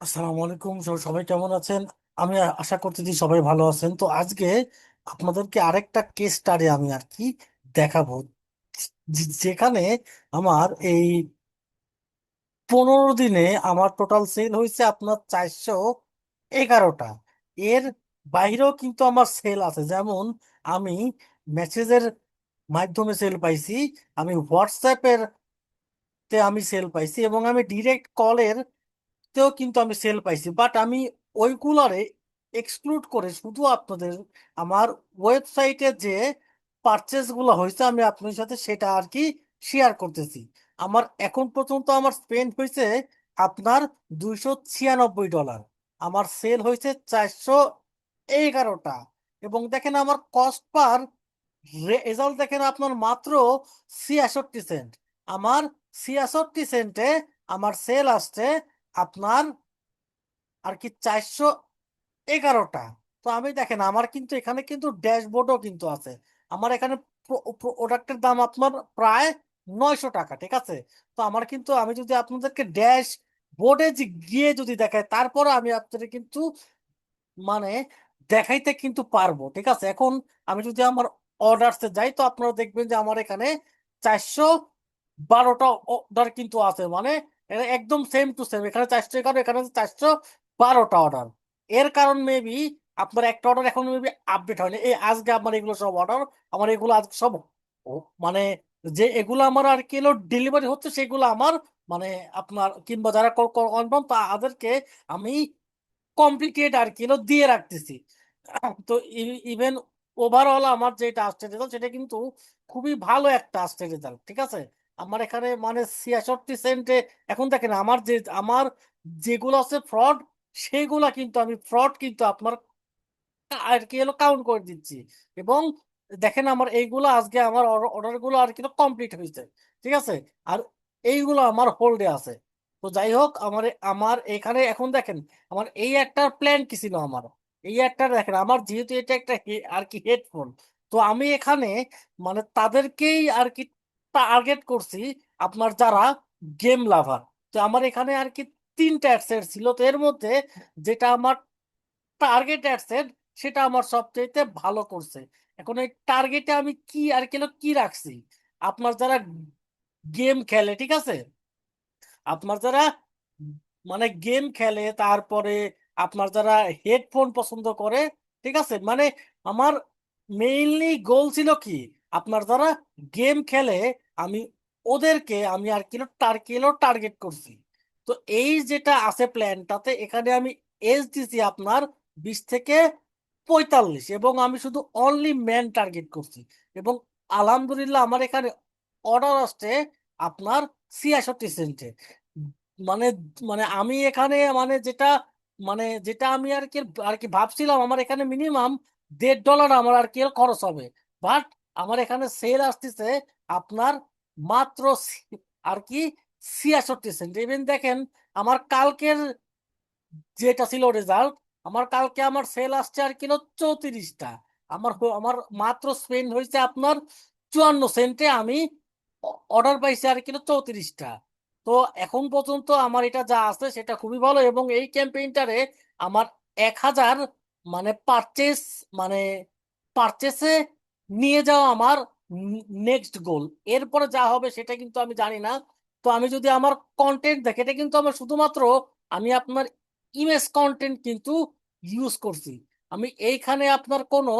আসসালামু আলাইকুম। সব- সবাই কেমন আছেন? আমি আশা করতেছি সবাই ভালো আছেন। তো আজকে আপনাদেরকে আরেকটা কেস স্টাডি আমি আর কি দেখাবো। যেখানে আমার এই পনেরো দিনে আমার টোটাল সেল হয়েছে আপনার চারশো এগারোটা। এর বাইরেও কিন্তু আমার সেল আছে। যেমন আমি মেসেজের মাধ্যমে সেল পাইছি, আমি হোয়াটসঅ্যাপের তে আমি সেল পাইছি এবং আমি ডিরেক্ট কলের তেও কিন্তু আমি সেল পাইছি। বাট আমি ওইগুলারে এক্সক্লুড করে শুধু আপনাদের আমার ওয়েবসাইটে যে পারচেসগুলো হয়েছে, আমি আপনার সাথে সেটা আর কি শেয়ার করতেছি। আমার এখন পর্যন্ত আমার স্পেন্ড হয়েছে আপনার দুইশো ছিয়ানব্বই ডলার আমার সেল হয়েছে চারশো এগারোটা। এবং দেখেন আমার কস্ট পার রেজাল্ট দেখেন আপনার মাত্র ছিয়াষট্টি সেন্ট আমার ছিয়াষট্টি সেন্টে আমার সেল আসছে আপনার আর কি চারশো এগারোটা। তো আমি দেখেন, আমার কিন্তু এখানে কিন্তু ড্যাশবোর্ডও কিন্তু আছে। আমার এখানে প্রোডাক্টের দাম আপনার প্রায় নয়শো টাকা, ঠিক আছে? তো আমার কিন্তু, আমি যদি আপনাদেরকে ড্যাশ বোর্ডে গিয়ে যদি দেখাই, তারপরে আমি আপনাদের কিন্তু মানে দেখাইতে কিন্তু পারব, ঠিক আছে? এখন আমি যদি আমার অর্ডারসে যাই, তো আপনারা দেখবেন যে আমার এখানে চারশো বারোটা অর্ডার কিন্তু আছে। মানে একদম সেম টু সেম এখানে চারশো এগারো এখানে চারশো বারোটা অর্ডার এর কারণ মেবি আপনার একটা অর্ডার এখন মেবি আপডেট হয়নি। এই আজকে আমার এগুলো সব অর্ডার আমার এগুলো আজকে সব মানে যে এগুলো আমার আর কি এলো ডেলিভারি হচ্ছে সেগুলো আমার মানে আপনার কিংবা যারা কনফার্ম তাদেরকে আমি কমপ্লিকেট আর কি এলো দিয়ে রাখতেছি। তো ইভেন ওভারঅল আমার যেটা আসছে রেজাল্ট সেটা কিন্তু খুবই ভালো একটা আসছে রেজাল্ট ঠিক আছে? আমার এখানে মানে ছিয়াষট্টি সেন্টে এখন দেখেন আমার যে, আমার যেগুলো আছে ফ্রড সেগুলা কিন্তু আমি ফ্রড কিন্তু আপনার আর কি হলো কাউন্ট করে দিচ্ছি। এবং দেখেন আমার এইগুলো আজকে আমার অর্ডারগুলো আর কি কমপ্লিট হয়েছে, ঠিক আছে? আর এইগুলো আমার হোল্ডে আছে। তো যাই হোক, আমার আমার এখানে এখন দেখেন, আমার এই একটা প্ল্যান কি ছিল আমার? এই একটা দেখেন, আমার যেহেতু এটা একটা আর কি হেডফোন তো আমি এখানে মানে তাদেরকেই আর কি টার্গেট করছি আপনার যারা গেম লাভার তো আমার এখানে আর কি তিনটা অ্যাডসেট ছিল। তো এর মধ্যে যেটা আমার টার্গেট অ্যাডসেট সেটা আমার সবচেয়ে ভালো করছে। এখন এই টার্গেটে আমি কি আর কেন কি রাখছি? আপনার যারা গেম খেলে, ঠিক আছে? আপনার যারা মানে গেম খেলে, তারপরে আপনার যারা হেডফোন পছন্দ করে, ঠিক আছে? মানে আমার মেইনলি গোল ছিল কি? আপনার যারা গেম খেলে আমি ওদেরকে, আমি আর কিলো টার কিলো টার্গেট করছি। তো এই যেটা আছে প্ল্যানটাতে এখানে আমি এস দিছি আপনার বিশ থেকে পঁয়তাল্লিশ এবং আমি শুধু অনলি ম্যান টার্গেট করছি এবং আলহামদুলিল্লাহ আমার এখানে অর্ডার আসছে আপনার ছিয়াষট্টি সেন্টে মানে মানে আমি এখানে মানে যেটা মানে যেটা আমি আর কি আর কি ভাবছিলাম আমার এখানে মিনিমাম দেড় ডলার আমার আর কি খরচ হবে। বাট আমার এখানে সেল আসতেছে আপনার মাত্র আর কি ছিয়াষট্টি সেন্ট ইভেন দেখেন, আমার কালকের যেটা ছিল রেজাল্ট আমার কালকে আমার সেল আসছে আর কিলো চৌত্রিশটা। আমার আমার মাত্র স্পেন্ড হয়েছে আপনার চুয়ান্ন সেন্টে আমি অর্ডার পাইছি আর কিলো চৌত্রিশটা। তো এখন পর্যন্ত আমার এটা যা আছে সেটা খুবই ভালো এবং এই ক্যাম্পেইনটারে আমার এক হাজার মানে পারচেস মানে পারচেসে নিয়ে যাওয়া আমার নেক্সট গোল এরপরে যা হবে সেটা কিন্তু আমি জানি না। তো আমি যদি আমার কন্টেন্ট দেখি, এটা কিন্তু আমার শুধুমাত্র আমি আপনার ইমেজ কন্টেন্ট কিন্তু ইউজ করছি। আমি এইখানে আপনার কোনো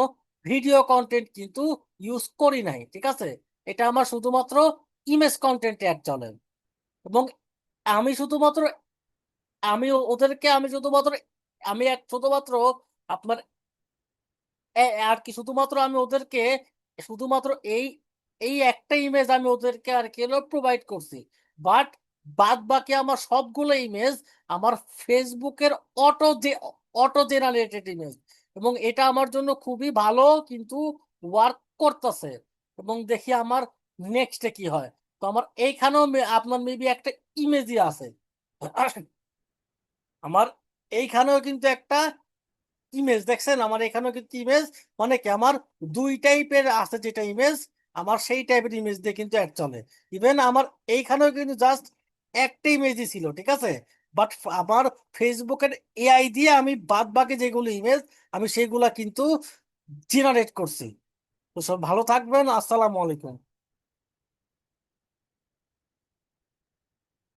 ভিডিও কন্টেন্ট কিন্তু ইউজ করি নাই, ঠিক আছে? এটা আমার শুধুমাত্র ইমেজ কন্টেন্ট অ্যাড চলে। এবং আমি শুধুমাত্র, আমি ওদেরকে, আমি শুধুমাত্র, আমি এক শুধুমাত্র আপনার আর কি, শুধুমাত্র আমি ওদেরকে, শুধুমাত্র এই এই একটা ইমেজ আমি ওদেরকে আর কি প্রোভাইড করছি। বাট বাদ বাকি আমার সবগুলো ইমেজ আমার ফেসবুকের অটো যে অটো জেনারেটেড ইমেজ এবং এটা আমার জন্য খুবই ভালো, কিন্তু ওয়ার্ক করতেছে। এবং দেখি আমার নেক্সটে কি হয়। তো আমার এইখানেও আপনার মেবি একটা ইমেজই আছে। আমার এইখানেও কিন্তু একটা ইমেজ দেখছেন? আমার এখানেও কিন্তু ইমেজ মানে কি আমার দুই টাইপের আছে যেটা ইমেজ আমার সেই টাইপের ইমেজ দিয়ে কিন্তু অ্যাড চলে। ইভেন আমার এইখানেও কিন্তু জাস্ট একটা ইমেজই ছিল, ঠিক আছে? বাট আমার ফেসবুকের এআই দিয়ে আমি বাদ বাকি যেগুলো ইমেজ আমি সেগুলা কিন্তু জেনারেট করছি। তো সব ভালো থাকবেন, আসসালামু আলাইকুম।